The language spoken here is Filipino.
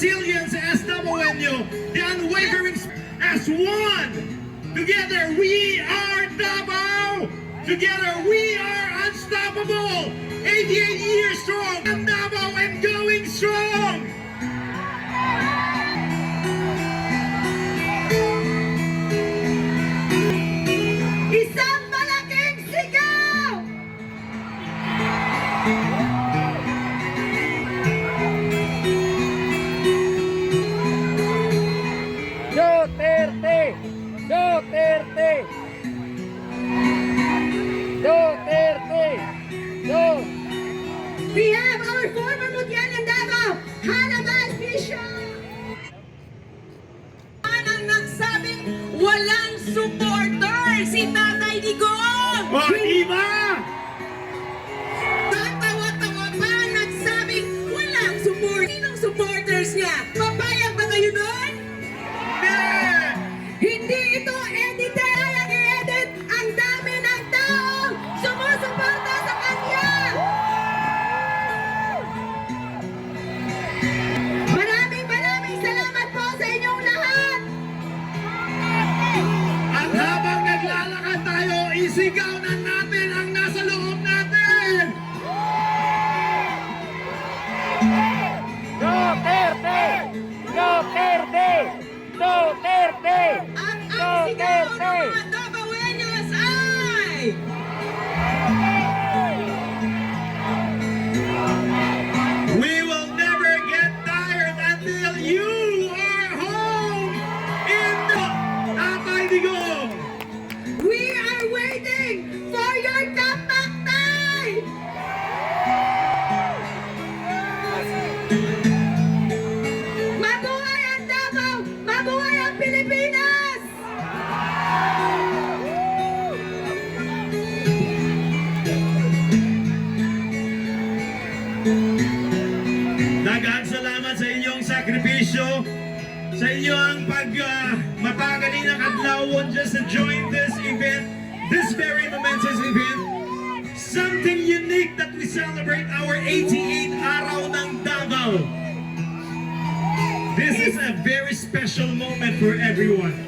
resilience as Dabawenyo, the unwavering as one. Together we are Davao. Together we are unstoppable. 88 years strong. Duterte! Duterte! Duterte! Duterte! We have our former Mutian Davao, Hannah Vaz Bishop! ang nagsabing walang supporter si Tatay Siga! Mabuhay ang Davao! Mabuhay ang Pilipinas! Daghang salamat sa inyong sakripisyo, sa inyong pag uh, matagaling ng adlawon just to join this event, this very momentous event. Something unique that we celebrate our 88 Araw ng This is a very special moment for everyone.